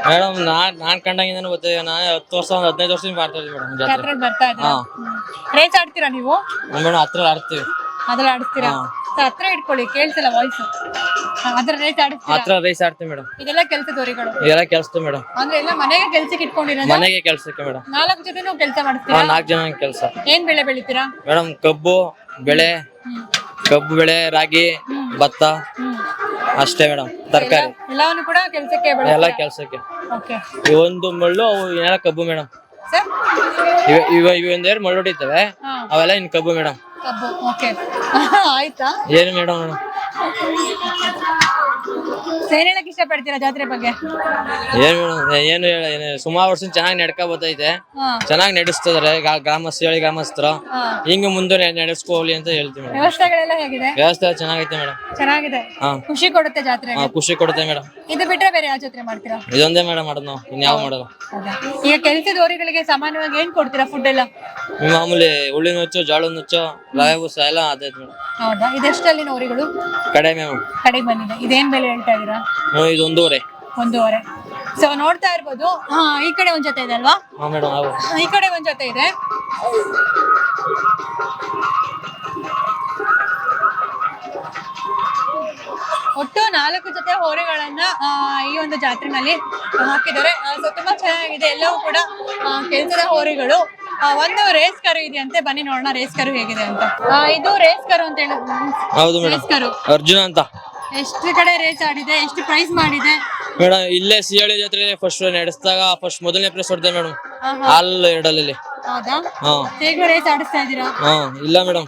ಮೇಡಮ್ ನಾನ್ ನಾನ್ ಕಂಡಂಗಿಂದನೂ ಗೊತ್ತಿದೆ ನಾ ಹತ್ತು ವರ್ಷ ಒಂದು ಹದಿನೈದು ವರ್ಷದಿಂದ ಮಾಡ್ತಾ ಇದ್ದೀವಿ ಮೇಡಮ್ ಜಾತ್ರೆ. ಜಾತ್ರೆಗೆ ಬರ್ತಾ ಇದ್ದೀರಾ? ರೈಸ್ ಆಡ್ತೀರಾ ನೀವು? ಮೇಡಮ್ ಹತ್ರ ಆಡ್ತೀವಿ. ಅದ್ರಲ್ಲಿ. ಸರ್, ಹತ್ರ ಇಟ್ಕೊಳ್ಳಿ ಕೇಳ್ಸಲ್ಲ ವಾಯ್ಸ್ ಅದ್ರ ರೇಸ್ ಆಡಿಸ್ತೀರಾ? ಹತ್ರ ರೈಸ್ ಆಡ್ತೀವಿ ಮೇಡಮ್ ಇದೆಲ್ಲ ಕೆಲಸ ಹೊರಿಗಳು ಇದೆಲ್ಲ ಕೆಲಸ ಮೇಡಮ್ ಅಂದ್ರೆ ಎಲ್ಲ ಮನೆಗೆ ಕೆಲ್ಸಕ್ಕೆ ಇಟ್ಕೊಂಡಿರೋದು? ಮನೆಗೆ ಕೆಲ್ಸಕ್ಕೆ ಮೇಡಮ್ ನಾಲ್ಕು ಜೊತೆ ನೀವು ಕೆಲಸ ಹಾ ಮಾಡ್ತೀರಾ ನಾಲ್ಕು ಜನ ಕೆಲಸ. ಏನ್ ಬೆಳೆ ಬೆಳಿತೀರಾ? ಮೇಡಮ್ ಕಬ್ಬು ಬೆಳೆ ಕಬ್ಬು ಬೆಳೆ ರಾಗಿ ಭತ್ತ. ಅಷ್ಟೇ ಮೇಡಮ್ ತರಕಾರಿ. ಎಲ್ಲವನ್ನು ಕೂಡ ಕೆಲಸಕ್ಕೆ ಎಲ್ಲ ಕೆಲಸಕ್ಕೆ. ಓಕೆ ಈ ಒಂದು ಮಳ್ಳು ಅವು ಏನೆಲ್ಲ ಕಬ್ಬು ಮೇಡಮ್ ಸರ್ ಇವ ಇವ ಇವಂದೇರು ಮಳ್ಳು ಹೊಡಿತವೆ. ಅವೆಲ್ಲ ಇನ್ ಕಬ್ಬು ಮೇಡಮ್ ಕಬ್ಬು ಓಕೆ. ಆಯ್ತಾ? ಏನು ಮೇಡಮ್ ಏನ್ ಹೇಳಕ್ ಇಷ್ಟಪಡ್ತೀರಾ ಜಾತ್ರೆ ಬಗ್ಗೆ? ಏನ್ ಏನು ಹೇಳ ಸುಮಾರು ವರ್ಷ ಚೆನ್ನಾಗಿ ನಡ್ಕೊ ಬರ್ತೈತೆ. ಚೆನ್ನಾಗಿ ನಡೆಸ್ತಿದಾರೆ ಗ್ರಾಮಸ್ಥರು ಗ್ರಾಮಸ್ಥ ಹೇಳಿ ಗ್ರಾಮಸ್ಥರು. ಹಿಂಗ ಮುಂದೆ ನಡೆಸ್ಕೋಲಿ ಅಂತ ಹೇಳ್ತೀವಿ ಮೇಡಮ್. ವ್ಯವಸ್ಥೆಗಳೆಲ್ಲ ಹೇಗಿದೆ? ವ್ಯವಸ್ಥೆ ಚೆನ್ನಾಗೈತೆ ಮೇಡಮ್. ಚೆನ್ನಾಗಿದೆ. ಹಾ. ಖುಷಿ ಕೊಡುತ್ತೆ ಜಾತ್ರೆಗೆ ಹಾ ಖುಷಿ ಕೊಡುತ್ತೆ ಮೇಡಮ್. ಇದು ಬಿಟ್ರೆ ಬೇರೆ ಯಾವ ಜಾತ್ರೆ ಮಾಡ್ತೀರಾ? ಇದೊಂದೇ ಮೇಡಮ್ ಮಾಡೋದು ನಾವು ಇನ್ಯಾವ ಮಾಡೋದು ಹೌದಾ? ಈಗ ಕೆಲಸದ ಹೋರಿಗಳಿಗೆ ಸಾಮಾನ್ಯವಾಗಿ ಏನ್ ಕೊಡ್ತೀರಾ ಫುಡ್ ಎಲ್ಲ? ಮಾಮೂಲಿ ಹುಳಿ ನುಚ್ಚು ಜೋಳ ನುಚ್ಚು ರವೆ ಬೂಸ ಎಲ್ಲ ಅದೈತೆ ಮೇಡಮ್. ಹೌದಾ? ಇದೆಷ್ಟಲ್ಲಿನ ಹೋರಿಗಳು? ಕಡಿಮೆ ಮೇಡಮ್. ಕಡೆಗೆ ಬಂದಿದೆ. ಇದೇನ್ ಬೆಲೆ ಹೇಳ್ತಾ ಇದೀರಾ ಇದು ಒಂದೂವರೆ. ಒಂದೂವರೆ. ಸೊ ನೋಡ್ತಾ ಇರ್ಬೋದು. ಹಾ ಈ ಕಡೆ ಒಂದ್ ಜೊತೆ ಇದೆ ಅಲ್ವಾ? ಹಾ ಮೇಡಮ್ ಅವು ಈ ಕಡೆ ಒಂದ್ ಜೊತೆ ಇದೆ. ಒಟ್ಟು ನಾಲ್ಕು ಜೊತೆ ಹೋರೆಗಳನ್ನ ಆ, ಈ ಒಂದು ಜಾತ್ರೆನಲ್ಲಿ ಹಾಕಿದ್ದಾರೆ. ಸೊ ತುಂಬಾ ಚೆನ್ನಾಗಿದೆ. ಎಲ್ಲವೂ ಕೂಡ ಕೆಲಸದ ಹೋರೆಗಳು. ಆ, ಒಂದು ರೇಸ್ ಕರು ಇದೆಯಂತೆ. ಬನ್ನಿ ನೋಡೋಣ ರೇಸ್ ಕರು ಹೇಗಿದೆ ಅಂತ. ಆ, ಇದು ರೇಸ್ ಕರು ಅಂತ ಹೇಳಿ ಹೌದು ಮೇಡಮ್ ರೇಸ್ ಕರು. ಅರ್ಜುನ ಅಂತ. ಎಷ್ಟು ಕಡೆ ರೇಸ್ ಆಡಿದೆ ಎಷ್ಟು ಪ್ರೈಸ್ ಮಾಡಿದೆ? ಮೇಡಮ್ ಇಲ್ಲೇ ಸಿಹಳಿ ಜಾತ್ರೆ ಫಸ್ಟ್ ನಡೆಸಿದಾಗ ಫಸ್ಟ್ ಮೊದಲನೇ ಪ್ಲೇಸ್ ಹೊಡೆದೆ ಮೇಡಮ್ ಹಾಲ್ ಎರಡಲ್ಲಿ ಹೌದಾ? ಹಾ. ಹೇಗೂ ರೇಸ್ ಆಡಿಸ್ತಾ ಇದ್ದೀರಾ? ಹಾ ಇಲ್ಲ ಮೇಡಮ್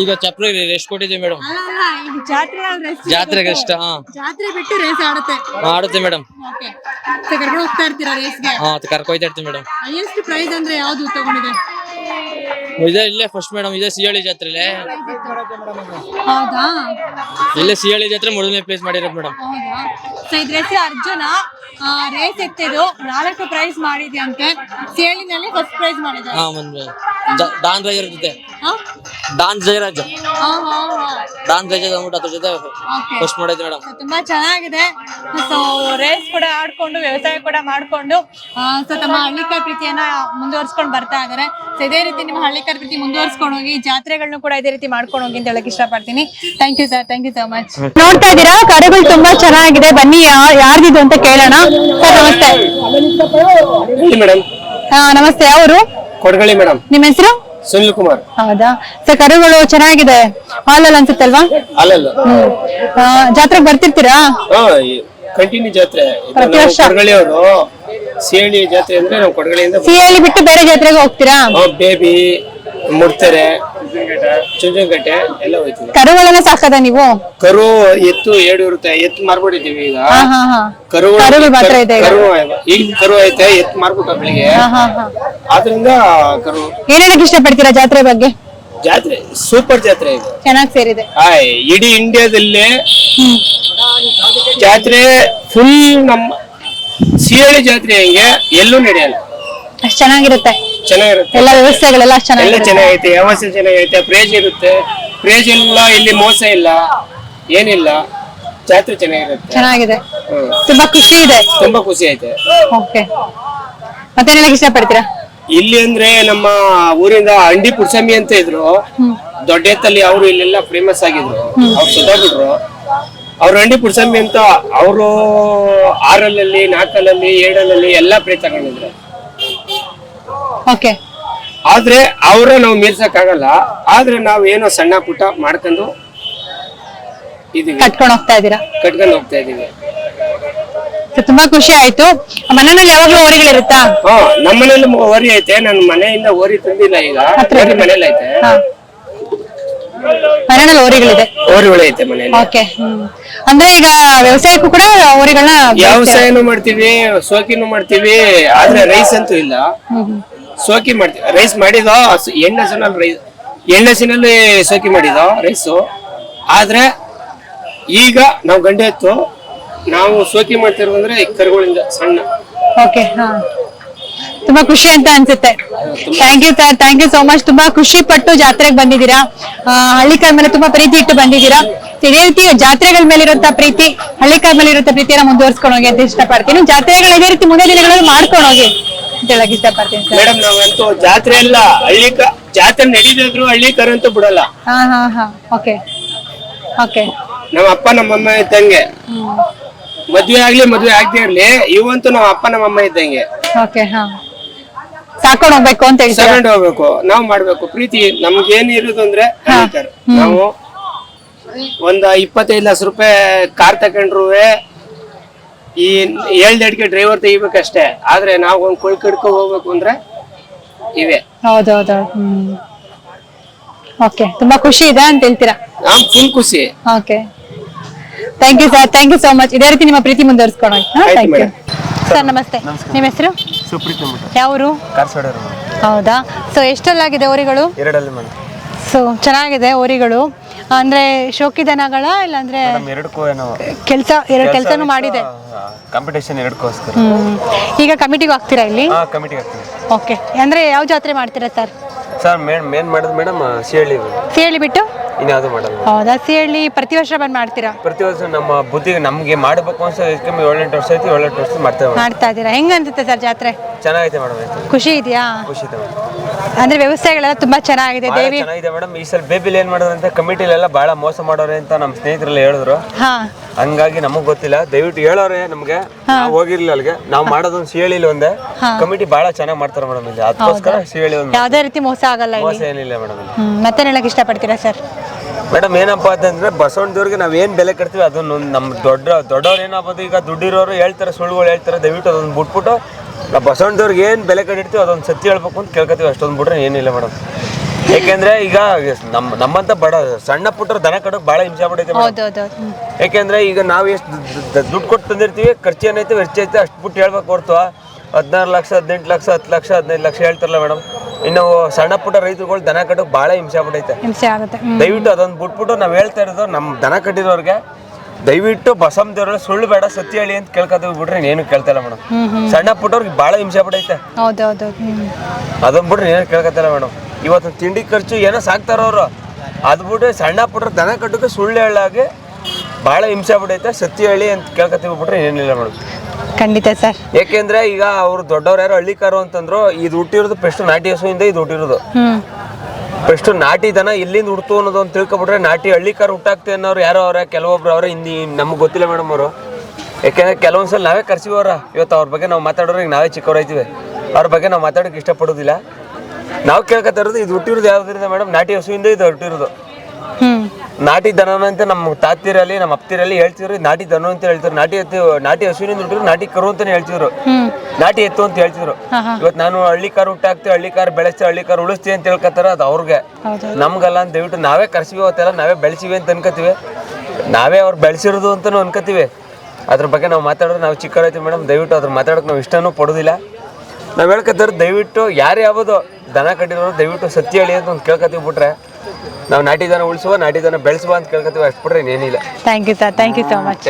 ಈಗ ಚಪ್ರ ರೆಸ್ಟ್ ಕೊಟ್ಟಿದ್ದೀವಿ ಮೇಡಮ್ ಅಲ್ಲ ಅಲ್ಲ ಈಗ ಜಾತ್ರೆ ರೇಸ್ ಜಾತ್ರೆಗೆ ಅಷ್ಟ ಹಾ. ಜಾತ್ರೆ ಬಿಟ್ಟು ರೇಸ್ ಆಡುತ್ತೆ. ಆಡುತ್ತೆ ಮೇಡಮ್ ಓಕೆ ಕರ್ಕೊಂಡು ಹೋಗ್ತಾ ಇರ್ತೀರಾ ರೇಸ್ಗೆ ಹಾ ಕರ್ಕೊಯ್ತಾ ಇರ್ತೀವಿ ಮೇಡಮ್ ಹೈಯೆಸ್ಟ್ ಪ್ರೈಸ್ ಅಂದ್ರೆ ಯಾವ್ದು ತಗೊಂಡಿದೆ ಇದೇ ಇಲ್ಲೇ ಫಸ್ಟ್ ಮೇಡಮ್ ಇದೇ ಸಿಹಳಿ ಜಾತ್ರೆ ಹೌದಾ? ಇಲ್ಲೇ ಸಿಹಳಿ ಜಾತ್ರೆ ಮೊದಲನೇ ಪ್ಲೇಸ್ ಮಾಡಿರೋದು ಮೇಡಮ್ ಹೌದಾ? ಸೊ ಇದ್ರ ಹೆಸರು ಅರ್ಜುನ ರೇಸ್ ಎತ್ತಿದ್ದು ನಾಲ್ಕು ಪ್ರೈಸ್ ಮಾಡಿದ್ಯಂತೆ. ಸೇಲಿನಲ್ಲಿ ಫಸ್ಟ್ ಪ್ರೈಸ್ ಮಾಡಿದ್ರು ಹಾ ಡಾನ್ ಜೊತೆ? ಡಾನ್ ಜಯರಾಜ್. ಜಯರಾಜ್. ಡಾನ್ ರೈಜರ್ ಅಂದ್ಬಿಟ್ಟು ಅದ್ರ ಜೊತೆ. ಫಸ್ಟ್ ಮಾಡಿದ್ವಿ ಮೇಡಮ್. ತುಂಬಾ ಚೆನ್ನಾಗಿದೆ. ಸೊ ರೇಸ್ ಕೂಡ ಆಡ್ಕೊಂಡು ವ್ಯವಸಾಯ ಕೂಡ ಮಾಡ್ಕೊಂಡು ಸೊ ತಮ್ಮ ಹಳ್ಳಿಕಾರ್ ಪ್ರೀತಿಯನ್ನ ಮುಂದುವರ್ಸ್ಕೊಂಡು ಬರ್ತಾ ಇದಾರೆ. ಸೊ ಇದೇ ರೀತಿ ನಿಮ್ಮ ಹಳ್ಳಿಕಾರ್ ಪ್ರೀತಿ ಮುಂದುವರ್ಸ್ಕೊಂಡು ಹೋಗಿ ಜಾತ್ರೆಗಳನ್ನು ಕೂಡ ಇದೇ ರೀತಿ ಮಾಡ್ಕೊಂಡು ಹೋಗಿ ಅಂತ ಹೇಳಕ್ ಇಷ್ಟಪಡ್ತೀನಿ. Thank you sir thank you so much ನೋಡ್ತಾ ಇದ್ದೀರಾ? ಕರೆಗಳು ತುಂಬಾ ಚೆನ್ನಾಗಿದೆ. ಬನ್ನಿ ಯಾರ್ದಿದು ಅಂತ ಕೇಳೋಣ. ಸರ್ ನಮಸ್ತೆ. ಮೇಡಮ್. ಹಾ ನಮಸ್ತೆ. ಅವರು ಕೊಡಗಳಿ ಮೇಡಮ್. ನಿಮ್ಮ ಹೆಸರು? ಸುನಿಲ್ ಕುಮಾರ್ ಹೌದಾ? ಸರ್ ಕರುಗಳು ಚೆನ್ನಾಗಿದೆ. ಹಾಲಲ್ಲಿ ಅನ್ಸುತ್ತಲ್ವಾ? ಅಲ್ಲಲ್ಲ ಜಾತ್ರೆಗೆ ಬರ್ತಿರ್ತೀರಾ? ಕಂಟಿನ್ಯೂ ಜಾತ್ರೆ. ಪ್ರತಿ ವರ್ಷ? ಕೊಡಗಳಿ ಅವರು. ಸಿಹಳಿ ಜಾತ್ರೆ ಅಂದ್ರೆ ನಾವು ಕೊಡಗಳಿಯಿಂದ ಸಿಹಳಿ ಬಿಟ್ಟು ಬೇರೆ ಜಾತ್ರೆಗೆ ಹೋಗ್ತೀರಾ? ಬೇಬಿ ಮುಡ್ತೆರೆ ಚುಂಚನಕಟ್ಟೆ ಎಲ್ಲ ಹೋಯ್ತೀವಿ ಕರುಗಳನ್ನ ಸಾಕದ ನೀವು? ಕರು ಎತ್ತು ಎರಡು ಇರುತ್ತೆ ಎತ್ತು ಮಾರ್ಬಿಟ್ಟಿದೀವಿ ಈಗ. ಹಾ ಹಾ ಹಾ. ಕರುಗಳು ಕರುಗಳು ಮಾತ್ರ ಇದೆ ಈಗ. ಕರು ಈಗ. ಕರು ಐತೆ ಎತ್ತು ಮಾರ್ಬಿಟ್ಟ ಬೆಳಿಗ್ಗೆ. ಹಾ ಹಾ ಹಾ. ಆದ್ರಿಂದ ಕರು ಏನ್ ಇಷ್ಟ ಪಡ್ತೀರಾ ಜಾತ್ರೆ ಬಗ್ಗೆ? ಜಾತ್ರೆ ಸೂಪರ್ ಜಾತ್ರೆ ಇದು ಚೆನ್ನಾಗ್ ಸೇರಿದೆ. ಹಾಯ್ ಇಡೀ ಇಂಡಿಯಾದಲ್ಲೇ ಜಾತ್ರೆ ಫುಲ್ ನಮ್ಮ ಸಿಹಳಿ ಜಾತ್ರೆ ಹೆಂಗೆ ಎಲ್ಲೂ ನಡೆಯಲ್ಲ. ಅಷ್ಟ್ ಚೆನ್ನಾಗಿರುತ್ತೆ. ಚೆನ್ನಾಗಿರುತ್ತೆ ಎಲ್ಲ ವ್ಯವಸ್ಥೆಗಳೆಲ್ಲ ಎಲ್ಲ ಚೆನ್ನಾಗಿರುತ್ತೆ ಚೆನ್ನಾಗೈತೆ ವ್ಯವಸ್ಥೆ ಚೆನ್ನಾಗೈತೆ ಪ್ರೇಜ್ ಇರುತ್ತೆ. ಪ್ರೇಜ್ ಇಲ್ಲ ಇಲ್ಲಿ ಮೋಸ ಇಲ್ಲ ಏನಿಲ್ಲ. ಜಾತ್ರೆ ಚೆನ್ನಾಗಿರುತ್ತೆ. ಚೆನ್ನಾಗಿದೆ. ಹ್ಮ್. ತುಂಬಾ ಖುಷಿ ಇದೆ. ತುಂಬಾ ಖುಷಿ ಐತೆ. ಓಕೆ. ಮತ್ತೇನೆಲ್ಲ ಹೇಳಕ್ ಇಷ್ಟಪಡ್ತೀರಾ? ಇಲ್ಲಿ ಅಂದ್ರೆ ನಮ್ಮ ಊರಿಂದ ಅಂಡಿ ಪುಡ್ಸಮಿ ಅಂತ ಇದ್ರು. ದೊಡ್ಡ ಎತ್ತಲ್ಲಿ ಅವರು ಇಲ್ಲೆಲ್ಲ ಫೇಮಸ್ ಆಗಿದ್ರು. ಅವ್ರು ಸುತ್ತಾಬಿಟ್ರು ಅವ್ರು ಅಂಡಿ ಪುಡ್ಸಮಿ ಅಂತ ಅವರು ಆರಲ್ಲಲ್ಲಿ ನಾಲ್ಕಲ್ಲಲ್ಲಿ ಏಳಲ್ಲಿ ಎಲ್ಲಾ ಪ್ರೇ ತಗೊಂಡಿದ್ರು. ಓಕೆ. ಆದ್ರೆ ಅವರ ನಾವು ಮೀರ್ಸಕ್ ಆಗಲ್ಲ ಆದ್ರೆ ನಾವ್ ಏನೋ ಸಣ್ಣ ಪುಟ್ಟ ಮಾಡ್ಕೊಂಡು ಇದೀವಿ. ಕಟ್ಕೊಂಡ್ ಹೋಗ್ತಾ ಇದ್ದೀರಾ? ಕಟ್ಕೊಂಡು ಹೋಗ್ತಾ ಇದೀವಿ. So, ತುಂಬಾ ಖುಷಿ ಆಯ್ತು. ಮನೆಯಲ್ಲಿ ಯಾವಾಗ್ಲೂ ಓರಿಗಳಿರುತ್ತಾ? ಹಾ ನಮ್ಮನೇಲಿ ಓರಿ ಐತೆ. ನನ್ನ ಮನೆಯಿಂದ ಓರಿ ತಂದಿಲ್ಲ ಈಗ. ಓರಿ ಮನೇಲಿ ಐತೆ. ಹಾ. ಮನೆಯಲ್ಲಿ ಓರಿಗಳಿದೆ. ಓರಿಗಳು ಐತೆ ಮನೇಲಿ ಓಕೆ. ಅಂದ್ರೆ ಈಗ ವ್ಯವಸಾಯಕ್ಕೂ ಕೂಡ ಓರಿಗಳನ್ನ ವ್ಯವಸಾಯನು ಮಾಡ್ತೀವಿ ಸೋಕಿನೂ ಮಾಡ್ತೀವಿ. ಆದ್ರೆ ರೈಸ್ ಅಂತೂ ಇಲ್ಲ. ಸೋಕಿ ಮಾಡ್ತೀವಿ ರೈಸ್ ಮಾಡಿದ ಎಣ್ಣೆಸಿನಲ್ಲಿ ರೈಸ್ ಎಣ್ಣೆಸಿನಲ್ಲಿ ಸೋಕಿ ಮಾಡಿದೋ ರೈಸು ಆದರೆ ಈಗ ನಾವು ಗಂಡೆ ಎತ್ತು ನಾವು ಸೋಕಿ ಮಾಡ್ತಿರೋ ಅಂದ್ರೆ ಈ ಕರುಗಳಿಂದ ಸಣ್ಣ. ಓಕೆ ಹಾ. ತುಂಬಾ ಖುಷಿ ಅಂತ ಅನ್ಸುತ್ತೆ. Thank you sir thank you so much ತುಂಬಾ ಖುಷಿ ಪಟ್ಟು ಜಾತ್ರೆಗೆ ಬಂದಿದ್ದೀರಾ. ಆ, ಹಳ್ಳಿಕಾರ್ ಮೇಲೆ ತುಂಬಾ ಪ್ರೀತಿ ಇಟ್ಟು ಬಂದಿದ್ದೀರಾ. ಇದೇ ರೀತಿ ಜಾತ್ರೆಗಳ ಮೇಲೆ ಇರುವಂತ ಪ್ರೀತಿ ಹಳ್ಳಿಕಾರ್ ಮೇಲೆ ಇರುವಂತ ಪ್ರೀತಿಯನ್ನ ಮುಂದುವರ್ಸ್ಕೊಂಡು ಹೋಗಿ ಅಂತ ಇಷ್ಟಪಡ್ತೀನಿ. ಜಾತ್ರೆಗಳು ಇದೇ ರೀತಿ ಮುಂದೆ ದಿನಗಳಲ್ಲಿ ಮಾಡ್ಕೊಂಡು ಹೋಗಿ. ಹೇಳಕ್ ಇಷ್ಟಪಡ್ತೀನಿ ಸರ್. ಮೇಡಮ್ ನಾವಂತೂ ಜಾತ್ರೆ ಎಲ್ಲ ಹಳ್ಳಿ ಕ- ಜಾತ್ರೆ ಹಳ್ಳಿ ಕರಂತೂ ಬಿಡಲ್ಲ. ಹಾ ಹಾ ಹಾ ಓಕೆ ಓಕೆ. ನಮ್ಮ ಅಪ್ಪ ನಮ್ಮಮ್ಮ ಇದ್ದಂಗೆ. ಮದ್ವೆ ಆಗ್ಲಿ ಮದ್ವೆ ಆಗದೆ ಇರ್ಲಿ ಇವಂತೂ ನಮ್ಮ ಅಪ್ಪ ನಮ್ಮಮ್ಮ ಇದ್ದಂಗೆ. ಓಕೆ ಹಾ. ಸಾಕೊಂಡು ಹೋಗ್ಬೇಕು ಅಂತ ಹೇಳ್ತೀರಾ? ತಗೊಂಡು ಹೋಗ್ಬೇಕು. ನಾವು ಮಾಡ್ಬೇಕು. ಪ್ರೀತಿ ನಮ್ಗೆ ಏನ್ ಇರೋದು ಅಂದ್ರೆ ಹಳ್ಳಿಕರ್. ನಾವು ಒಂದ್ ಇಪ್ಪತ್ತೈದು ಲಕ್ಷ ರೂಪಾಯಿ ಕಾರ್ ತಗೊಂಡ್ರು ಈ ಏಳ್ದೆಡ್ಗೆ ಡ್ರೈವರ್ ತೆಗಿಬೇಕಷ್ಟೇ. ಆದ್ರೆ ನಾವು ಒಂದ್ ಕೊಳ್ ಕಡ್ಕೊ ಹೋಗ್ಬೇಕು ಅಂದ್ರೆ ಇವೆ. ಹೌದೌದು. ಹ್ಮ್. ಓಕೆ ತುಂಬಾ ಖುಷಿ ಇದೆ ಅಂತ ಹೇಳ್ತೀರಾ? ನಮ್ ಫುಲ್ ಖುಷಿ. Okay thank you sir thank you so much ಇದೇ ರೀತಿ ನಿಮ್ಮ ಪ್ರೀತಿ ಮುಂದುವರಿಸ್ಕೊಂಡು ಆಯ್ತು ಥ್ಯಾಂಕ್ ಯು madam. ಸರ್ ನಮಸ್ತೆ. ನಿಮ್ಮ ಹೆಸರು? ಸುಪ್ರೀತ್ ಯಾವರು? ಕಾರ್ಸೋಡರು. ಹೌದಾ? ಸೊ ಎಷ್ಟಲ್ಲಾಗಿದೆ ಓರಿಗಳು? ಎರಡಲ್ಲಿ ಸೊ ಚೆನ್ನಾಗಿದೆ ಓರಿಗಳು. ಅಂದ್ರೆ ಶೋಕಿ ದನಗಳ ಇಲ್ಲಾಂದ್ರೆ ಎರಡಕ್ಕೂ ಏನೋ ಕೆಲಸ ಎರಡು ಕೆಲಸನೂ ಮಾಡಿದೆ. ಕಾಂಪಿಟೇಷನ್ ಎರಡಕ್ಕೋಸ್ಕರ. ಈಗ ಕಮಿಟಿಗೆ ಹೋಗ್ತೀರಾ ಇಲ್ಲಿ? ಹಾಂ ಕಮಿಟಿಗೆ ಹಾಕ್ತೀವಿ ಓಕೆ ಅಂದ್ರೆ ಯಾವ ಜಾತ್ರೆ ಮಾಡ್ತೀರಾ ಸರ್? ಸರ್ ಮೇನ್ ಮೇನ್ ಮಾಡೋದು ಮೇಡಮ್ ಸಿಹಳ್ಳಿ ಸಿಹಳ್ಳಿ ಬಿಟ್ಟು? ಇನ್ಯಾವುದು ಮಾಡಲ್ಲ. ಹೌದಾ? ಸಿಹಳ್ಳಿ ಪ್ರತಿ ವರ್ಷ ಬಂದು ಮಾಡ್ತೀರಾ? ಪ್ರತಿ ವರ್ಷ ನಮ್ಮ ಬುದ್ಧಿ ನಮಗೆ ಮಾಡಬೇಕು ಅನ್ಸೋ ಹೆಚ್ಚು ಕಮ್ಮಿ ಏಳೆಂಟು ವರ್ಷ ಐತಿ ಏಳೆಂಟು ವರ್ಷ ಮಾಡ್ತೇವೆ ಮೇಡಮ್ ಮಾಡ್ತಾ ಇದ್ದೀರಾ? ಹೆಂಗ್ ಅನ್ಸುತ್ತೆ ಸರ್ ಜಾತ್ರೆ? ಚೆನ್ನಾಗೈತೆ ಮೇಡಮ್ ಖುಷಿ ಇದೆಯಾ? ಖುಷಿ ಇದೆ ಅಂದ್ರೆ ವ್ಯವಸ್ಥೆಗಳೆಲ್ಲ ತುಂಬಾ ಚೆನ್ನಾಗಿದೆ. ಭಾಳ ದೇವಿ ಚೆನ್ನಾಗಿದೆ ಮೇಡಮ್. ಈ ಸಲ ಬೇಬಿಲಿ ಏನ್ ಮಾಡೋದು ಅಂತ ಕಮಿಟಿಲೆಲ್ಲ ಬಹಳ ಮೋಸ ಮಾಡೋರೆ ಅಂತ ನಮ್ಮ ಸ್ನೇಹಿತರೆಲ್ಲ ಹೇಳಿದ್ರು. ಹಾ. ಹಂಗಾಗಿ ನಮಗ್ ಗೊತ್ತಿಲ್ಲ. ದಯವಿಟ್ಟು ಹೇಳೋರೆ ನಮ್ಗೆ. ನಾವ್ ಹೋಗಿರ್ಲಿಲ್ಲ ಅಲ್ಲಿಗೆ. ನಾವು ಮಾಡೋದೊಂದು ಸಿಹಳಿಲಿ ಒಂದೇ. ಕಮಿಟಿ ಬಹಳ ಚೆನ್ನಾಗಿ ಮಾಡ್ತಾರೆ ಮೇಡಮ್ ಇಲ್ಲಿ. ಅದಕ್ಕೋಸ್ಕರ ಸಿಹಳಿ ಒಂದು ಯಾವ್ದೇ ರೀತಿ ಮೋಸ ಆಗಲ್ಲ ಮೋಸ ಏನಿಲ್ಲ ಮೇಡಮ್ ಇಲ್ಲಿ. ಹ್ಮ್. ಮತ್ತೆ ಹೇಳಕ್ ಇಷ್ಟಪಡ್ತೀರಾ ಸರ್? ಮೇಡಮ್ ಏನಪ್ಪ ಅಂತಂದ್ರೆ ಬಸವಣ್ಣದವ್ರಿಗೆ ನಾವ್ ಏನ್ ಬೆಲೆ ಕಟ್ತೀವಿ ಅದನ್ನ ನಮ್ ದೊಡ್ಡ ದೊಡ್ಡವ್ರು ಏನಾಗ್ಬೋದು ಈಗ ದುಡ್ಡಿರೋರು ಹೇಳ್ತಾರೆ ಸುಳ್ಳುಗಳು ಹೇಳ್ತಾರೆ ದಯವಿಟ್ಟು ಅದೊಂದು ಬಿಟ್ಬಿಟ್ಟು ನಾವು ಬಸವಣ್ಣದವ್ರಿಗೆ ಏನ್ ಬೆಲೆ ಕಟ್ಟಿರ್ತೀವಿ ಅದೊಂದು ಸತ್ಯ ಹೇಳ್ಬೇಕು ಅಂತ ಕೇಳ್ಕೊತೀವಿ ಅಷ್ಟೊಂದು ಬಿಟ್ರೆ ಏನಿಲ್ಲ ಮೇಡಮ್. ಯಾಕೆಂದ್ರೆ ಈಗ ನಮ್ಮ ನಮ್ಮಂತ ಬಡ ಸಣ್ಣ ಪುಟ್ಟರು ದನ ಕಡಕ್ ಭಾಳ ಹಿಂಸೆ ಬಿಡೈತೆ ಏಕೆಂದ್ರೆ ಈಗ ನಾವು ಎಷ್ಟು ದುಡ್ಡು ಕೊಟ್ಟು ತಂದಿರ್ತೀವಿ ಖರ್ಚು ಏನೈತೆ ವೆಚ್ಚ ಐತೆ ಅಷ್ಟು ಬಿಟ್ಟು ಹೇಳ್ಬೇಕು ಹೊರ್ತು. ಹದಿನಾರು ಲಕ್ಷ ಹದಿನೆಂಟು ಲಕ್ಷ ಹತ್ತು ಲಕ್ಷ ಹದಿನೈದು ಲಕ್ಷ ಹೇಳ್ತಾರಲ್ಲ ಮೇಡಮ್. ಇನ್ನು ಸಣ್ಣ ಪುಟ್ಟ ರೈತರುಗಳು ದನ ಕಟ್ಟು ಬಹಳ ಹಿಂಸೆ ಆಗ್ಬಿಟ್ಟೈತೆ ಹಿಂಸೆ ಆಗುತ್ತೆ. ಹ್ಮ್. ದಯವಿಟ್ಟು ಅದೊಂದು ಬಿಟ್ಬಿಟ್ಟು ನಾವು ಹೇಳ್ತಾ ಇರೋದು ನಮ್ಮ ದನ ಕಟ್ಟಿರೋರ್ಗೆ ದಯವಿಟ್ಟು ಬಸಮ್ ದೇವ್ರ ಸುಳ್ಳು ಬೇಡ ಸತ್ಯ ಹೇಳಿ ಅಂತ ಕೇಳ್ಕೊತೀವಿ ಬಿಡ್ರಿ ಏನು ಕೇಳ್ತಾ ಇಲ್ಲ ಮೇಡಮ್. ಸಣ್ಣ ಪುಟ್ಟವ್ರಿಗೆ ಬಹಳ ಹಿಂಸೆ ಬಿಡೈತೆ ಹೌದೌದು ಬಿಡ್ರಿ ಅದನ್ನ ಬಿಟ್ರೆ ಏನು ಕೇಳ್ಕೊತಿಲ್ಲ ಮೇಡಮ್. ಇವತ್ತು ತಿಂಡಿ ಖರ್ಚು ಏನೋ ಸಾಕ್ತಾರ ಅವರು ಅದು ಬಿಟ್ರೆ ಸಣ್ಣ ಪುಟ್ಟ ದನ ಕಟ್ಟಕ್ಕೆ ಸುಳ್ಳು ಹೇಳಾಗಿ ಭಾಳ ಹಿಂಸೆ ಬಿಡೈತೆ ಸತ್ಯ ಹೇಳಿ ಅಂತ ಕೇಳ್ಕೊತೀವಿ ಬಿಟ್ರೆ ಏನಿಲ್ಲ ಮೇಡಮ್. ಖಂಡಿತ ಸರ್. ಯಾಕೆಂದ್ರೆ ಈಗ ಅವ್ರು ದೊಡ್ಡವ್ರು ಯಾರು ಹಳ್ಳಿಕಾರು ಅಂತಂದ್ರು ಇದು ಹುಟ್ಟಿರೋದು ಫಸ್ಟ್ ನಾಟಿ ಹಸುವಿಂದ ಇದು ಹುಟ್ಟಿರೋದು. ಫಸ್ಟ್ ನಾಟಿ ದನ ಇಲ್ಲಿಂದ ಹುಡ್ತು ಅನ್ನೋದು ಅಂತ ತಿಳ್ಕೊಬಿಟ್ರೆ ನಾಟಿ ಹಳ್ಳಿ ಹುಟ್ಟಾಕ್ತಿ ಅನ್ನೋರು ಯಾರೋ ಅವ್ರ ಕೆಲವೊಬ್ರು ಅವ್ರ ಹಿಂದಿ ನಮ್ಗೆ ಗೊತ್ತಿಲ್ಲ ಮೇಡಮ್ ಅವರು. ಯಾಕೆಂದ್ರೆ ಕೆಲವೊಂದ್ಸಲ ನಾವೇ ಕರ್ಸಿವವ್ರ. ಇವತ್ತು ಅವ್ರ ಬಗ್ಗೆ ನಾವು ಮಾತಾಡೋರಿಗೆ ನಾವೇ ಚಿಕ್ಕವರಾಯ್ತೀವಿ ಅವ್ರ ಬಗ್ಗೆ ನಾವು ಮಾತಾಡೋಕೆ ಇಷ್ಟಪಡೋದಿಲ್ಲ. ನಾವು ಕೇಳ್ಕೊತಾ ಇರೋದು ಇದು ಹುಟ್ಟಿರೋದು ಯಾವ್ದ್ರಿಂದ ಮೇಡಮ್? ನಾಟಿ ಹಸುವಿಂದ ಇದು ಹುಟ್ಟಿರೋದು. ನಾಟಿ ದನ ಅಂತ ನಮ್ಮ ತಾತಿರಲ್ಲಿ ನಮ್ಮ ಅಪ್ತಿರಲ್ಲಿ ಹೇಳ್ತಿದ್ರು ನಾಟಿ ದನ ಅಂತ ಹೇಳ್ತಿದ್ರು ನಾಟಿ ಎತ್ತು ನಾಟಿ ಹಸುವಿನಿಂದ ಹುಟ್ಟಿದ್ರು ನಾಟಿ ಕರು ಅಂತಾನೆ ಹೇಳ್ತಿದ್ರು. ನಾಟಿ ಎತ್ತು ಅಂತ ಹೇಳ್ತಿದ್ರು. ಇವತ್ತು ನಾನು ಹಳ್ಳಿ ಕಾರ್ ಹುಟ್ಟಾಕ್ತಿ ಹಳ್ಳಿ ಕಾರ್ ಬೆಳೆಸ್ತೀವಿ ಹಳ್ಳಿ ಕಾರ್ ಉಳಿಸ್ತೀವಿ ಅಂತ ಹೇಳ್ಕೊತಾರ ಅದು ಅವ್ರಿಗೆ. ನಮ್ಗಲ್ಲ ಅಂತ ದಯವಿಟ್ಟು ನಾವೇ ಕರ್ಸಿವಿ ಅವತ್ತೆಲ್ಲ ನಾವೇ ಬೆಳೆಸಿವಿ ಅಂತ ಅನ್ಕೋತೀವಿ ನಾವೇ ಅವ್ರು ಬೆಳೆಸಿರೋದು ಅಂತಲೂ ಅನ್ಕೋತೀವಿ ಅದ್ರ ಬಗ್ಗೆ ನಾವು ಮಾತಾಡೋದು ನಾವು ಚಿಕ್ಕವರೈತಿ ಮೇಡಮ್ ದಯವಿಟ್ಟು ಅದ್ರ ಮಾತಾಡೋಕೆ ನಾವು ಇಷ್ಟನೂ ಪಡೋದಿಲ್ಲ. ನಾವು ಹೇಳ್ಕೊತಾರೆ ದಯವಿಟ್ಟು ಯಾರು ಯಾವುದು ದನ ಕಟ್ಟಿರೋರು ದಯವಿಟ್ಟು ಸತ್ಯ ಹೇಳಿ ಅಂತ ಒಂದು ಕೇಳ್ಕೊತೀವಿ ಬಿಟ್ರೆ. ನಾವು ನಾಟಿ ದನ ಉಳಿಸುವ ನಾಟಿ ದನ ಬೆಳೆಸುವ ಅಂತ ಕೇಳ್ಕೊತೀವಿ ಅಷ್ಟು ಬಿಟ್ರೆ ಇನ್ನೇನಿಲ್ಲ thank you sir thank you so much